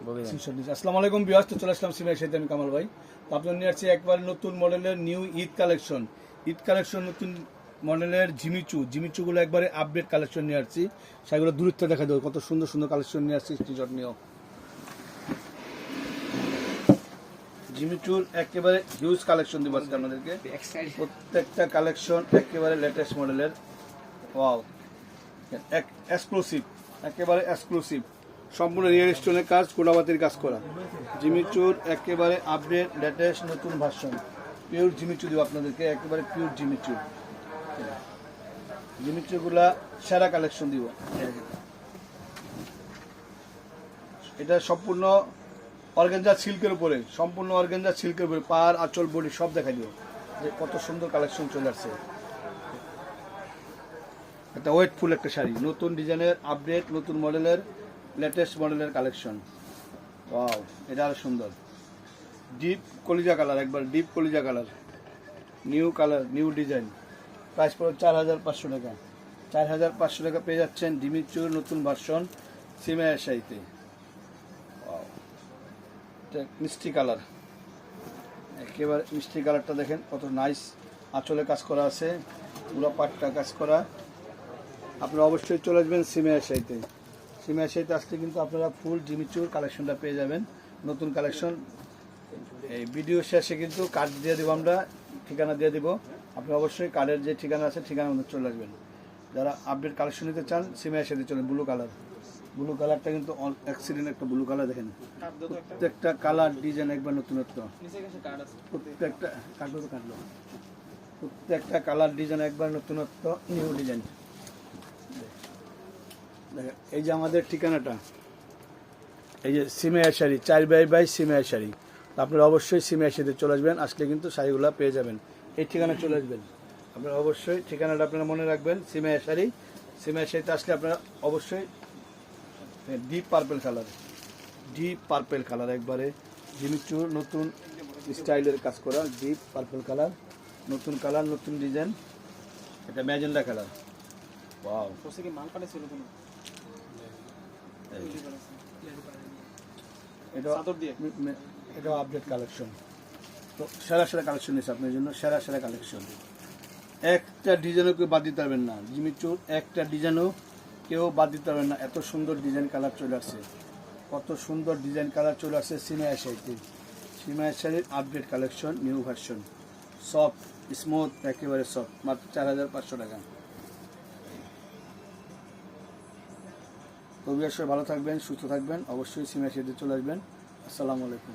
আসসালামু আলাইকুম বিয়াস তো চলে আসলাম সিমের সাথে আমি কামাল ভাই। তো আপনার নিয়ে আসছি একবার নতুন মডেলের new Eid collection Eid collection নতুন মডেলের জিমিচু জিমিচুগুলো একবারে আপডেট কালেকশন নিয়ে আসছি। সেগুলো দূরত্বে দেখা দেবো। কত সুন্দর সুন্দর কালেকশন নিয়ে আসছি স্ক্রিনশট নিয়েও। জিমিচুর একেবারে হিউজ কালেকশন দিব আজকে আপনাদেরকে। প্রত্যেকটা কালেকশন একেবারে লেটেস্ট মডেলের। ওয়াও এক এক্সক্লুসিভ একেবারে এক্সক্লুসিভ সম্পূর্ণ রিয়েল স্টোনের কাজ কোটাবাতির কাজ করা। জিমিচুর একেবারে আপডেট লেটেস্ট নতুন ভার্সন পিওর জিমিচু দিব আপনাদেরকে, একেবারে পিওর জিমিচু জিমিচুগুলা সেরা কালেকশন দিব। এটা সম্পূর্ণ অর্গেঞ্জা সিল্কের উপরে, সম্পূর্ণ অর্গেঞ্জা সিল্কের উপরে পার আঁচল, বডি সব দেখা দিব। যে কত সুন্দর কালেকশন চলে আসছে। একটা ওয়েটফুল একটা শাড়ি, নতুন ডিজাইনের আপডেট নতুন মডেলের লেটেস্ট মডেলের কালেকশন ওয়াও এটা আরও সুন্দর। ডিপ কলিজা কালার একবার ডিপ কলিজা colour new colour new design price পড়ে চার হাজার পাঁচশো টাকা। চার হাজার পাঁচশো টাকা পেয়ে যাচ্ছেন ডিমিচুর নতুন ভার্সন সিমায়া শাড়িতে মিষ্টি কালার একেবারে মিষ্টি কালারটা দেখেন, কত নাইস আঁচলে কাজ করা আছে, পুরো পাটটা কাজ করা। আপনারা অবশ্যই চলে আসবেন সিমেয়ার সাইতে সিমেয়ার সাইতে আসলে কিন্তু আপনারা ফুল জিমিচুর কালেকশনটা পেয়ে যাবেন। নতুন কালেকশন। এই ভিডিও শেষে কিন্তু কার্ড দিয়ে দেবো আমরা ঠিকানা দিয়ে দিব। আপনি অবশ্যই কার্ডের যে ঠিকানা আছে ঠিকানা মধ্যে চলে আসবেন। যারা আপডেট কালেকশন নিতে চান সিমেয়ার সাথে চলেন ব্লু কালার ব্লু কালারটা কিন্তু অ্যাক্সিডেন্ট একটা ব্লু কালার দেখেন। প্রত্যেকটা কালার ডিজাইন একবার নতুনত্ব। প্রত্যেকটা কাটলো তো কাটলো প্রত্যেকটা কালার ডিজাইন একবার নতুনত্ব নিউ ডিজাইন এই যে আমাদের ঠিকানাটা, এই যে সিমেয়ার শাড়ি, চার বাই বাই সিমেয়ার শাড়ি। আপনারা অবশ্যই সিমেয়ার শাড়িতে চলে আসবেন, আসলে কিন্তু শাড়িগুলো পেয়ে যাবেন। এই ঠিকানা চলে আসবেন। আপনারা অবশ্যই ঠিকানাটা আপনারা মনে রাখবেন সিমেয়ার শাড়ি। সিমেয়ার শাড়িতে আসলে আপনারা অবশ্যই deep purple colour deep purple colour একবারে। জিমিচুর নতুন স্টাইলের কাজ করা ডিপ পার্পেল কালার নতুন কালার নতুন ডিজাইন এটা ম্যাজেন্ডা কালার ওয়াও মে- মে- এটাও আপডেট কালেকশন তো সেরা সেরা কালেকশন এসে আপনার জন্য সেরা সেরা কালেকশন একটা ডিজাইনও কেউ বাদ দিতে পারবেন না জিমিচুর একটা ডিজাইনও কেউ বাদ দিতে পারবেন না। এত সুন্দর ডিজাইন কালার চলে আসছে। কত সুন্দর ডিজাইন কালার চলে আসছে সিমায়া শাড়িতে সিমায়া শাড়ির update collection new version soft smooth একেবারে সফট মাত্র চার হাজার পাঁচশো টাকা। তো বিয়ার সবাই ভালো থাকবেন সুস্থ থাকবেন অবশ্যই সিনিয়র শাড়িতে চলে আসবেন। আসসালামু আলাইকুম।